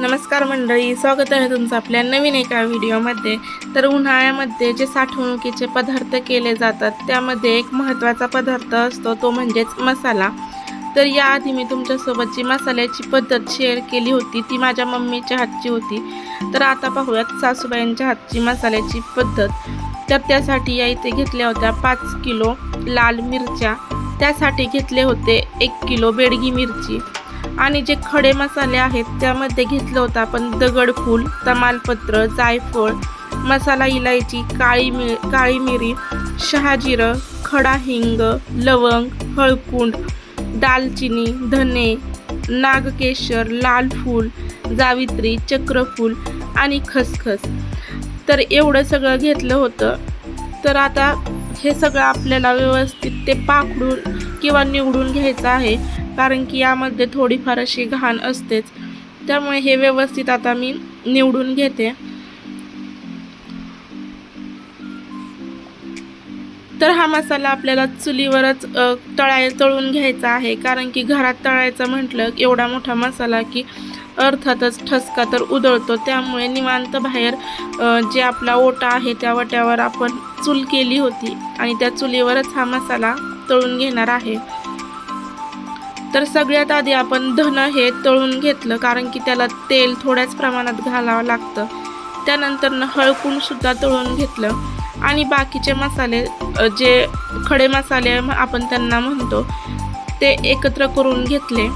नमस्कार मंडळी स्वागत आहे तुमचं आपल्या नवीन एका व्हिडिओमध्ये. तर उन्हाळ्यामध्ये जे साठवणुकीचे पदार्थ केले जातात त्यामध्ये एक महत्त्वाचा पदार्थ असतो तो म्हणजेच मसाला. तर याआधी मी तुमच्यासोबत जी मसाल्याची पद्धत शेअर केली होती ती माझ्या मम्मीच्या हातची होती. तर आता पाहूयात सासूबाईंच्या हातची मसाल्याची पद्धत. तर त्यासाठी या इथे घेतल्या होत्या पाच किलो लाल मिरच्या. त्यासाठी घेतले होते एक किलो बेडगी मिरची. आणि जे खडे मसाले आहेत त्यामध्ये घेतलं होतं आपण दगडफूल तमालपत्र जायफळ मसाला इलायची काळी मिर काळी मिरी शहाजिरं खडा हिंग लवंग हळकुंड दालचिनी धने नागकेशर लाल फूल जावित्री चक्रफूल आणि खसखस. तर एवढं सगळं घेतलं होतं. तर आता हे सगळं आपल्याला व्यवस्थित ते पाकडून किंवा निवडून घ्यायचं आहे. कारण की यामध्ये थोडीफार अशी घाण असतेच. त्यामुळे हे व्यवस्थित आता मी निवडून घेते. तर हा मसाला आपल्याला चुलीवरच तळाय तळून घ्यायचा आहे. कारण की घरात तळायचं म्हटलं एवढा मोठा मसाला की अर्थातच ठसका तर उधळतो. त्यामुळे निवांत बाहेर जे आपला ओटा आहे त्या वट्यावर आपण चूल केली होती आणि त्या चुलीवरच हा मसाला तळून घेणार आहे. तर सगळ्यात आधी आपण धन हे तळून घेतलं कारण की त्याला तेल थोड्याच प्रमाणात घालावं लागतं. त्यानंतरनं हळकून सुद्धा तळून घेतलं. आणि बाकीचे मसाले जे खडे मसाले आपण त्यांना म्हणतो ते एकत्र करून घेतले.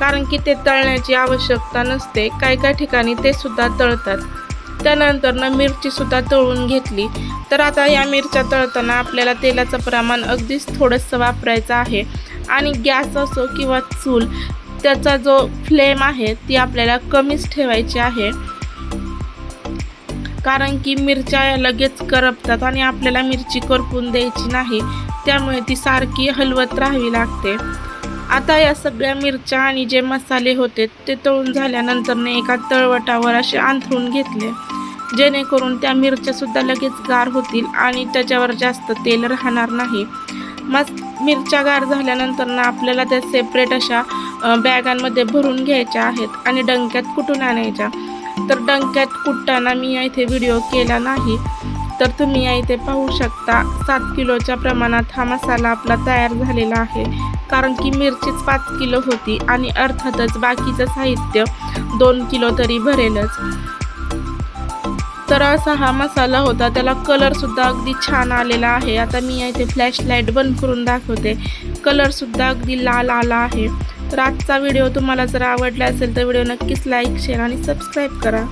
कारण की ते तळण्याची आवश्यकता नसते. काही काही ठिकाणी ते सुद्धा तळतात. त्यानंतरनं मिरचीसुद्धा तळून घेतली. तर आता या मिरच्या तळताना आपल्याला तेलाचं प्रमाण अगदीच थोडंसं वापरायचं आहे. आणि गॅस असो किंवा चूल त्याचा जो फ्लेम आहे ती आपल्याला कमीच ठेवायची आहे. कारण की मिरच्या या लगेच करपतात आणि आपल्याला मिरची करपून द्यायची नाही त्यामुळे ती सारखी हलवत राहावी लागते. आता या सगळ्या मिरच्या आणि जे मसाले होते ते तळून झाल्यानंतर एका तळवटावर असे अंथरून घेतले. जेणेकरून त्या मिरच्यासुद्धा लगेच गार होतील आणि त्याच्यावर जास्त तेल राहणार नाही. मस मिरच्या गार झाल्यानंतर ना आपल्याला त्या सेपरेट अशा बॅगांमध्ये भरून घ्यायच्या आहेत आणि डंक्यात कुटून आणायच्या. तर डंक्यात कुटताना मी इथे व्हिडिओ केला नाही. तर तुम्ही या इथे पाहू शकता सात किलोच्या प्रमाणात हा मसाला आपला तयार झालेला आहे. कारण की मिरचीच पाच किलो होती आणि अर्थातच बाकीचं साहित्य दोन किलो तरी भरेलच. तर असा हा मसाला होता. त्याला कलरसुद्धा अगदी छान आलेला आहे. आता मी इथे फ्लॅश लाइट बंद करून दाखवते. कलरसुद्धा अगदी लाल आला आहे. तर आजचा व्हिडिओ तुम्हाला जर आवडला असेल तर व्हिडिओ नक्कीच लाईक शेअर आणि सबस्क्राईब करा.